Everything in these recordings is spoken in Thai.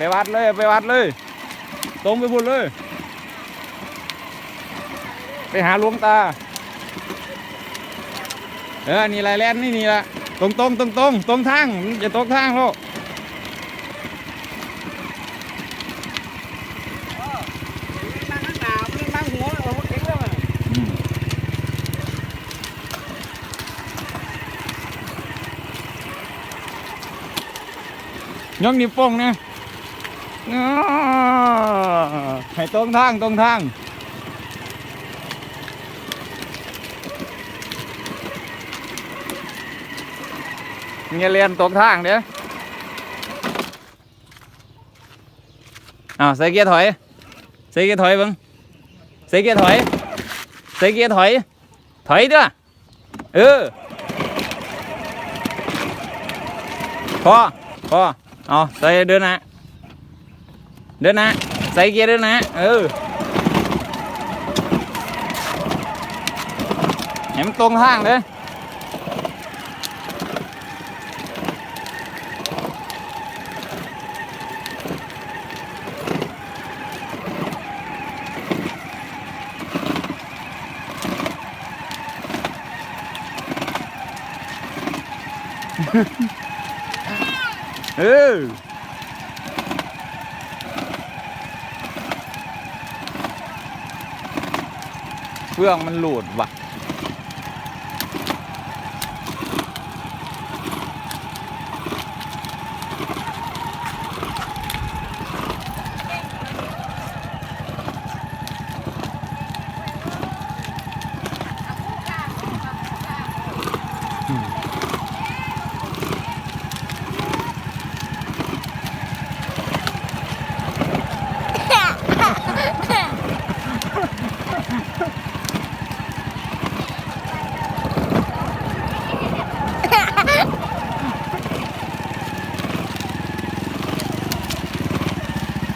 ไปวัดเลยไปวัดเลย ตรงไปพูดเลย ไปหาหลวงตา เออ นี่ไรแลนนี่นี่ละตรงตรงตรงตรงตรงทางอย่าตกทางโลกนั่งมันนั่งหัวเองนิ้วโป้งนะ ให้ตรงทางตรงทางอย่าเรียนตกทางเด้ออ้าวใส่เกียร์ถอย ใส่เกียร์ถอยบังใส่เกียร์ถอย ใส่เกียร์ถอย ถอยเด้อเออพอพอเอาใส่เดินนะ เดินนะ ใส่เกียร์เดินนะ เออให้มันตรงทางเลยเออ ฟืองมันหลุดว่ะ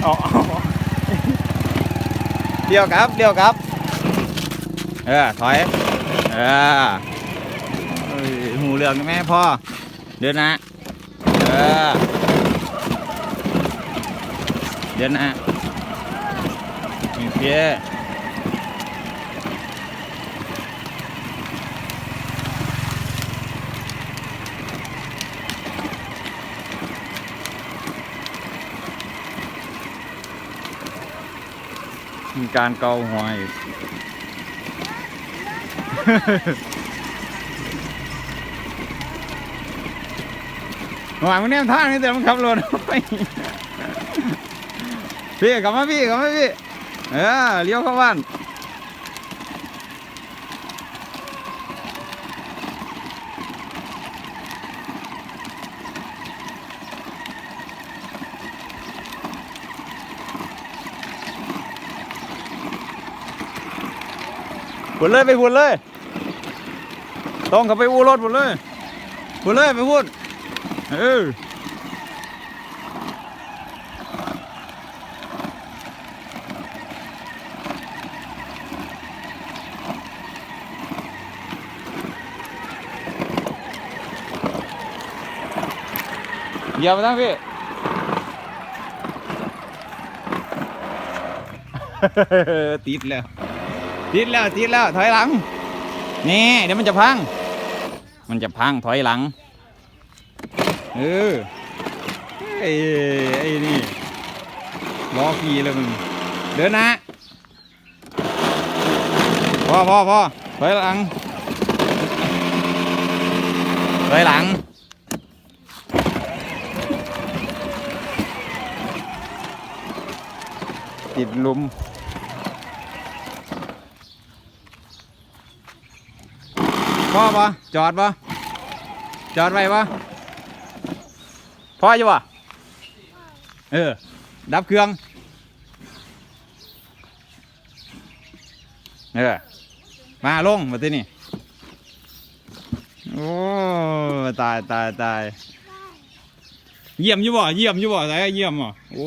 อ๋อเดี๋ยวครับเดี๋ยวครับ เออถอยเออหูเหลืองนะแม่พ่อเดินนะเออเดินนะโอเค มีการเกาหัวอีกหวยมันเนี่ยท่างนี่แต่มันขับรถพี่กลับมาพี่กลับมาพี่ เออเลี้ยวเข้าบ้าน หุ่นเลยไปหุ่นเลยตรงกับไปอู้รถหุ่นเลยหุ่นเลยไปหุ่นเออเหยียบมาทั้งพี่ติดแล้ว ติดแล้วติดแล้วถอยหลัง นี่เดี๋ยวมันจะพัง มันจะพังถอยหลัง เออไอ้ไอ้นี่ล้อขี่เลยมึง เดินนะพอพอพอถอยหลังถอยหลังติดลุม พ่อปะจอดปะจอดไว้ปะพ่ออยู่ปะเออ ดับเครื่อง เออ มาลงมาที่นี่ โอ้ ตายตายตายเยี่ยมอยู่บ่เยี่ยมอยู่บ่ไหนเยี่ยมอะโอ้